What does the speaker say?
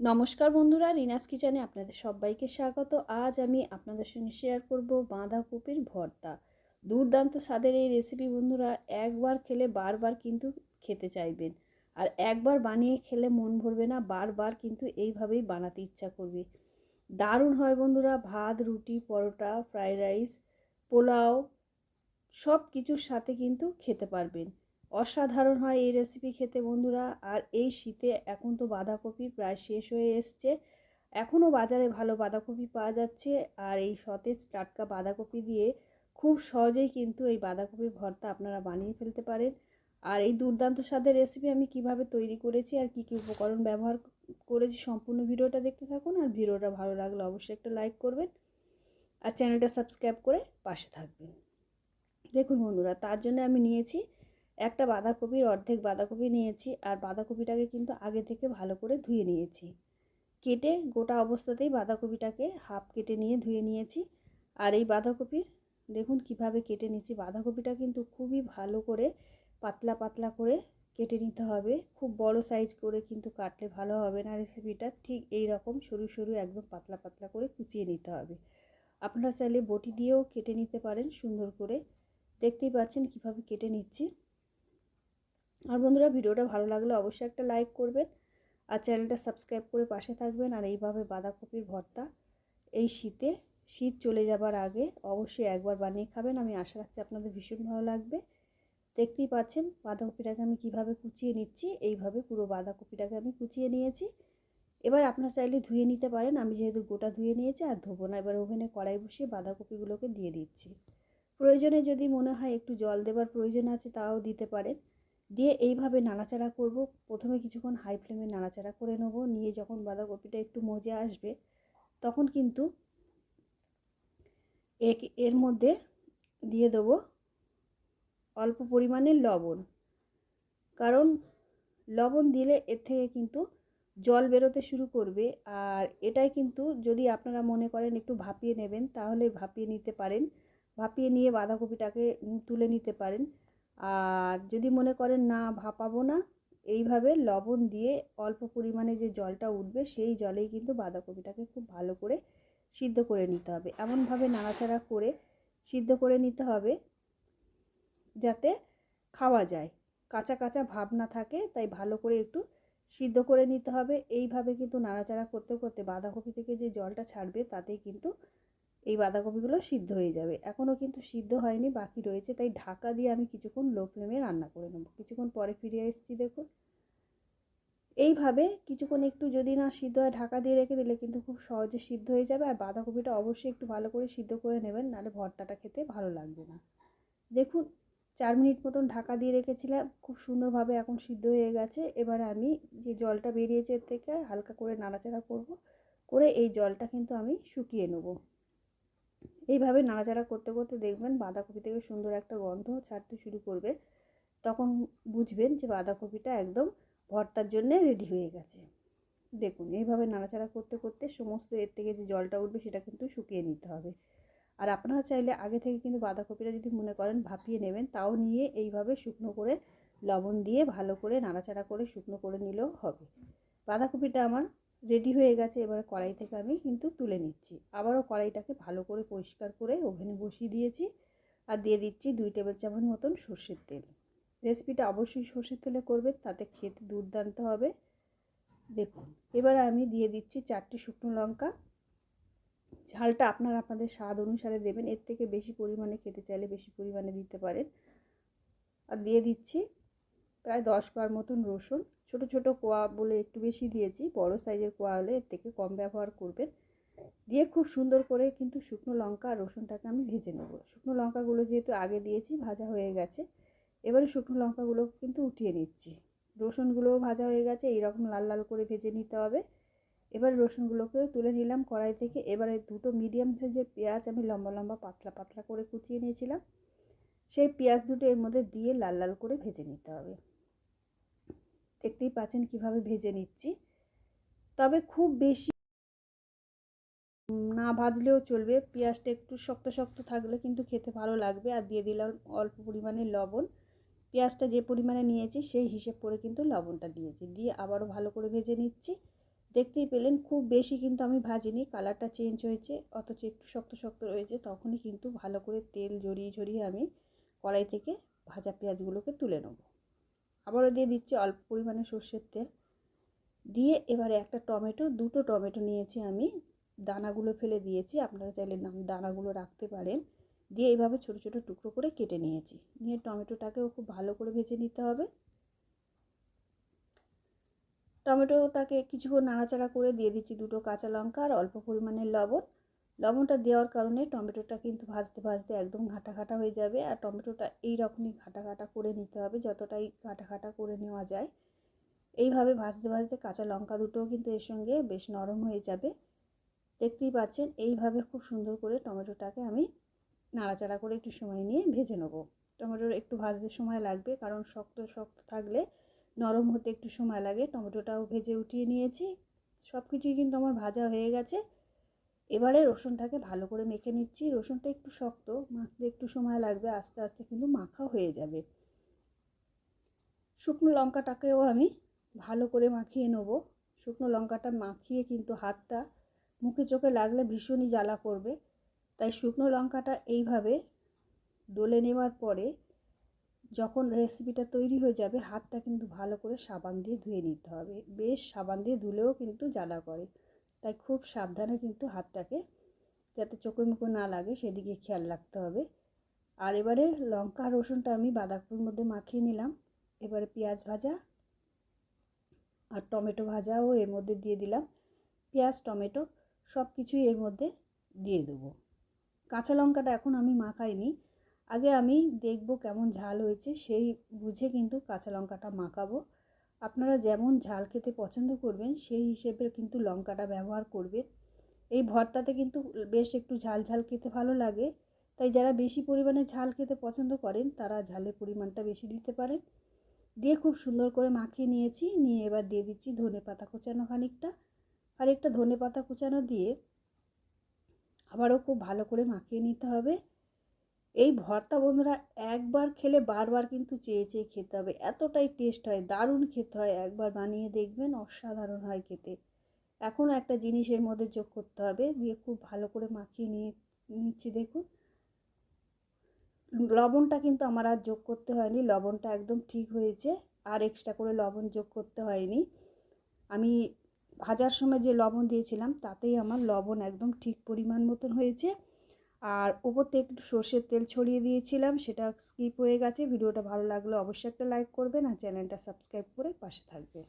নমস্কার বন্ধুরা, রিনাস কিচেনে আপনাদের সবাইকে স্বাগত। আজ আমি আপনাদের সঙ্গে শেয়ার করব বাঁধাকপির ভর্তা। দুর্দান্ত স্বাদের এই রেসিপি বন্ধুরা, একবার খেলে বারবার কিন্তু খেতে চাইবেন। আর একবার বানিয়ে খেলে মন ভরবে না, বারবার কিন্তু এইভাবেই বানাতে ইচ্ছা করবে। দারুণ হয় বন্ধুরা, ভাত, রুটি, পরোটা ফ্রাইড রাইস পোলাও সব কিছুর সাথে কিন্তু খেতে পারবেন। অসাধারণ হয় এই রেসিপি খেতে বন্ধুরা। আর এই শীতে এখন তো বাঁধাকপি প্রায় শেষ হয়ে এসছে। এখনও বাজারে ভালো বাঁধাকপি পাওয়া যাচ্ছে। আর এই সতেজ টাটকা বাঁধাকপি দিয়ে খুব সহজেই কিন্তু এই বাঁধাকপির ভর্তা আপনারা বানিয়ে ফেলতে পারেন। আর এই দুর্দান্ত স্বাদের রেসিপি আমি কীভাবে তৈরি করেছি আর কি কি উপকরণ ব্যবহার করেছি সম্পূর্ণ ভিডিওটা দেখতে থাকুন। আর ভিডিওটা ভালো লাগলে অবশ্যই একটা লাইক করবেন। আর চ্যানেলটা সাবস্ক্রাইব করে পাশে থাকবেন। দেখুন বন্ধুরা, তার জন্য আমি নিয়েছি একটা বাঁধাকপির অর্ধেক বাঁধাকপি নিয়েছি আর বাঁধাকপিটাকে কিন্তু আগে থেকে ভালো করে ধুয়ে নিয়েছি। কেটে গোটা অবস্থাতেই বাঁধাকপিটাকে হাফ কেটে নিয়ে ধুয়ে নিয়েছি। আর এই বাঁধাকপির, দেখুন কীভাবে কেটে নিচ্ছি, বাঁধাকপিটা কিন্তু খুবই ভালো করে পাতলা পাতলা করে কেটে নিতে হবে। খুব বড় সাইজ করে কিন্তু কাটলে ভালো হবে না রেসিপিটা। ঠিক এই রকম সরু সরু একদম পাতলা পাতলা করে কুচিয়ে নিতে হবে। আপনারা চাইলে বটি দিয়েও কেটে নিতে পারেন সুন্দর করে। দেখতেই পাচ্ছেন কীভাবে কেটে নিচ্ছি। আর বন্ধুরা, ভিডিওটা ভালো লাগলে অবশ্যই একটা লাইক করবেন আর চ্যানেলটা সাবস্ক্রাইব করে পাশে থাকবেন। আর এইভাবে বাঁধাকপির ভর্তা এই শীতে, শীত চলে যাবার আগে অবশ্যই একবার বানিয়ে খাবেন। আমি আশা রাখছি আপনাদের ভীষণ ভালো লাগবে। দেখতেই পাচ্ছেন বাঁধাকপিটাকে আমি কীভাবে কুচিয়ে নিচ্ছি, এইভাবে পুরো বাঁধাকপিটাকে আমি কুচিয়ে নিয়েছি। এবার আপনার চাইলে ধুয়ে নিতে পারেন। আমি যেহেতু গোটা ধুয়ে নিয়েছি আর ধোবো না, এবার ওভেনে কড়াই বসিয়ে বাঁধাকপিগুলোকে দিয়ে দিচ্ছি। প্রয়োজনে যদি মনে হয় একটু জল দেবার প্রয়োজন আছে, তাও দিতে পারেন। দিয়ে এইভাবে নাড়াচাড়া করব। প্রথমে কিছুক্ষণ হাই ফ্লেমে নাড়াচাড়া করে নেব। নিয়ে যখন বাঁধাকপিটা একটু মজে আসবে, তখন কিন্তু এক, এর মধ্যে দিয়ে দেবো অল্প পরিমাণে লবণ। কারণ লবণ দিলে এর থেকে কিন্তু জল বেরোতে শুরু করবে। আর এটাই কিন্তু যদি আপনারা মনে করেন একটু ভাপিয়ে নেবেন, তাহলে ভাপিয়ে নিতে পারেন। ভাপিয়ে নিয়ে বাঁধাকপিটাকে তুলে নিতে পারেন। আর যদি মনে করেন, না, ভাপাবো না, এইভাবে লবণ দিয়ে অল্প পরিমাণে যে জলটা উঠবে, সেই জলেই কিন্তু বাঁধাকপিটাকে খুব ভালো করে সিদ্ধ করে নিতে হবে। এমনভাবে নাড়াচাড়া করে সিদ্ধ করে নিতে হবে যাতে খাওয়া যায়। কাঁচা কাঁচা ভাব না থাকে, তাই ভালো করে একটু সিদ্ধ করে নিতে হবে। এইভাবে কিন্তু নাড়াচাড়া করতে করতে বাঁধাকপি থেকে যে জলটা ছাড়বে, তাতেই কিন্তু এই বাঁধাকপিগুলো সিদ্ধ হয়ে যাবে। এখনও কিন্তু সিদ্ধ হয়নি, বাকি রয়েছে। তাই ঢাকা দিয়ে আমি কিছুক্ষণ লো ফ্লেমে রান্না করে নেব। কিছুক্ষণ পরে ফিরে এসেছি, দেখুন। এইভাবে কিছুক্ষণ একটু যদি না সিদ্ধ হয়, ঢাকা দিয়ে রেখে দিলে কিন্তু খুব সহজে সিদ্ধ হয়ে যাবে। আর বাঁধাকপিটা অবশ্যই একটু ভালো করে সিদ্ধ করে নেবেন, নাহলে ভর্তাটা খেতে ভালো লাগবে না। দেখুন, চার মিনিট মতন ঢাকা দিয়ে রেখেছিলাম, খুব সুন্দরভাবে এখন সিদ্ধ হয়ে গেছে। এবার আমি যে জলটা বেরিয়েছে এর থেকে হালকা করে নাড়াচাড়া করব, করে এই জলটা কিন্তু আমি শুকিয়ে নেব। এইভাবে নাড়াচাড়া করতে করতে দেখবেন বাঁধাকপি থেকে সুন্দর একটা গন্ধ ছাড়তে শুরু করবে। তখন বুঝবেন যে বাঁধাকপিটা একদম ভর্তার জন্য রেডি হয়ে গেছে। দেখুন, এইভাবে নাড়াচাড়া করতে করতে সমস্ত এর থেকে যে জলটা উঠবে সেটা কিন্তু শুকিয়ে নিতে হবে। আর আপনারা চাইলে আগে থেকে কিন্তু বাঁধাকপিটা যদি মনে করেন ভাপিয়ে নেবেন, তাও নিয়ে এইভাবে শুকনো করে লবণ দিয়ে ভালো করে নাড়াচাড়া করে শুকনো করে নিলেও হবে। বাঁধাকপিটা আমার রেডি হয়ে গেছে, এবার কড়াই থেকে আমি কিন্তু তুলে নিচ্ছি। আবারও কড়াইটাকে ভালো করে পরিষ্কার করে ওভেনে বসিয়ে দিয়েছি আর দিয়ে দিচ্ছি দুই টেবিল চামচ মতন সর্ষের তেল। রেসিপিটা অবশ্যই সর্ষের তেলে করবে তাতে খেতে দুর্দান্ত হবে। দেখুন, এবার আমি দিয়ে দিচ্ছি চারটি শুকনো লঙ্কা। ঝালটা আপনারা আপনাদের স্বাদ অনুসারে দেবেন, এর থেকে বেশি পরিমাণে খেতে চাইলে বেশি পরিমাণে দিতে পারেন। আর দিয়ে দিচ্ছি প্রায় দশ কোয়ার মতন রসুন। ছোট ছোট কোয়া বলে একটু বেশি দিয়েছি, বড় সাইজের কোয়া হলে এর থেকে কম ব্যবহার করবেন। দিয়ে খুব সুন্দর করে কিন্তু শুকনো লঙ্কা আর রসুনটাকে আমি ভেজে নেব। শুকনো লঙ্কাগুলো যেহেতু আগে দিয়েছি, ভাজা হয়ে গেছে, এবারে শুকনো লঙ্কাগুলো কিন্তু উঠিয়ে নিচ্ছি। রসুনগুলোও ভাজা হয়ে গেছে, এইরকম লাল লাল করে ভেজে নিতে হবে। এবার রসুনগুলোকে তুলে নিলাম কড়াই থেকে। এবারে দুটো মিডিয়াম সাইজের পেঁয়াজ আমি লম্বা লম্বা পাতলা পাতলা করে কুচিয়ে নিয়েছিলাম। সেই পেঁয়াজ দুটো এর মধ্যে দিয়ে লাল লাল করে ভেজে নিতে হবে। দেখতেই পাচ্ছেন কীভাবে ভেজে নিচ্ছি। তবে খুব বেশি না ভাজলেও চলবে, পেঁয়াজটা একটু শক্ত শক্ত থাকলে কিন্তু খেতে ভালো লাগবে। আর দিয়ে দিলাম অল্প পরিমাণে লবণ। পেঁয়াজটা যে পরিমাণে নিয়েছি সেই হিসেব করে কিন্তু লবণটা দিয়েছি। দিয়ে আবারও ভালো করে ভেজে নিচ্ছি। দেখতেই পেলেন খুব বেশি কিন্তু আমি ভাজিনি, কালারটা চেঞ্জ হয়েছে, অথচ একটু শক্ত শক্ত রয়েছে, তখনই কিন্তু ভালো করে তেল জড়িয়ে ঝরিয়ে আমি কড়াই থেকে ভাজা পেঁয়াজগুলোকে তুলে নেব। আবারও দিয়ে দিচ্ছি অল্প পরিমাণে সর্ষের তেল। দিয়ে এবারে একটা টমেটো, দুটো টমেটো নিয়েছি আমি। দানাগুলো ফেলে দিয়েছি, আপনারা চাইলে দানাগুলো রাখতে পারেন। দিয়ে এইভাবে ছোটো ছোটো টুকরো করে কেটে নিয়েছি। নিয়ে টমেটোটাকেও খুব ভালো করে ভেজে নিতে হবে। টমেটোটাকে কিছুক্ষণ নাড়াচাড়া করে দিয়ে দিচ্ছি দুটো কাঁচা লঙ্কা আর অল্প পরিমাণে লবণ। লবণটা দেওয়ার কারণে টমেটোটা কিন্তু ভাজতে ভাজতে একদম ঘাটা হয়ে যাবে। আর টমেটোটা এই রকমই ঘাটা ঘাটা করে নিতে হবে, যতটাই ঘাটা করে নেওয়া যায়। এইভাবে ভাজতে ভাজতে কাঁচা লঙ্কা দুটোও কিন্তু এর সঙ্গে বেশ নরম হয়ে যাবে। দেখতেই পাচ্ছেন, এইভাবে খুব সুন্দর করে টমেটোটাকে আমি নাড়াচাড়া করে একটু সময় নিয়ে ভেজে নেব। টমেটোর একটু ভাজতে সময় লাগবে, কারণ শক্ত শক্ত থাকলে নরম হতে একটু সময় লাগে। টমেটোটাও ভেজে উঠিয়ে নিয়েছি। সব কিছুই কিন্তু আমার ভাজা হয়ে গেছে। এবারে রসুনটাকে ভালো করে মেখে নিচ্ছি। রসুনটা একটু শক্ত, মাখতে একটু সময় লাগবে, আস্তে আস্তে কিন্তু মাখা হয়ে যাবে। শুকনো লঙ্কাটাকেও আমি ভালো করে মাখিয়ে নেব। শুকনো লঙ্কাটা মাখিয়ে কিন্তু হাতটা মুখে চোখে লাগলে ভীষণই জ্বালা করবে। তাই শুকনো লঙ্কাটা এইভাবে ডলে নেওয়ার পরে যখন রেসিপিটা তৈরি হয়ে যাবে, হাতটা কিন্তু ভালো করে সাবান দিয়ে ধুয়ে নিতে হবে। বেশ সাবান দিয়ে ধুলেও কিন্তু জ্বালা করে। তাই খুব সাবধানে কিন্তু হাতটাকে যাতে চোখে মুখে না লাগে, সেদিকে খেয়াল রাখতে হবে। আর এবারে লঙ্কা রসুনটা আমি বাঁধাকপির মধ্যে মাখিয়ে নিলাম। এবারে পেঁয়াজ ভাজা আর টমেটো ভাজাও এর মধ্যে দিয়ে দিলাম। পেঁয়াজ, টমেটো সব কিছুই এর মধ্যে দিয়ে দেবো। কাঁচা লঙ্কাটা এখন আমি মাখাইনি। আগে আমি দেখব কেমন ঝাল হয়েছে, সেই বুঝে কিন্তু কাঁচা লঙ্কাটা মাখাবো। আপনারা যেমন ঝাল খেতে পছন্দ করবেন, সেই হিসেবে কিন্তু লঙ্কাটা ব্যবহার করবেন এই ভর্তাতে কিন্তু বেশ একটু ঝাল ঝাল খেতে ভালো লাগে। তাই যারা বেশি পরিমাণে ঝাল খেতে পছন্দ করেন, তারা ঝালের পরিমাণটা বেশি দিতে পারেন। দিয়ে খুব সুন্দর করে মাখিয়ে নিয়েছি, নিয়ে এবার দিয়ে দিচ্ছি ধনে পাতা কুচানো খানিকটা। খানিকটা ধনে পাতা কুচানো দিয়ে আবারও খুব ভালো করে মাখিয়ে নিতে হবে। এই ভর্তা বন্ধুরা একবার খেলে বারবার কিন্তু চেয়ে চেয়ে খেতে হবে। এতটাই টেস্ট হয়, দারুণ খেতে হয়, একবার বানিয়ে দেখবেন অসাধারণ হয় খেতে। এখনও একটা জিনিসের মধ্যে যোগ করতে হবে, দিয়ে খুব ভালো করে মাখিয়ে নিয়ে, নিচ্ছি দেখুন। লবণটা কিন্তু আমার আর যোগ করতে হয়নি, লবণটা একদম ঠিক হয়েছে, আর এক্সট্রা করে লবণ যোগ করতে হয়নি। আমি ভাজার সময় যে লবণ দিয়েছিলাম, তাতেই আমার লবণ একদম ঠিক পরিমাণ মতন হয়েছে। আর ওপরতে একটু সর্ষের তেল ছড়িয়ে দিয়েছিলাম, সেটা স্কিপ হয়ে গেছে। ভিডিওটা ভালো লাগলে অবশ্যই একটা লাইক করবেন আর চ্যানেলটা সাবস্ক্রাইব করে পাশে থাকবেন।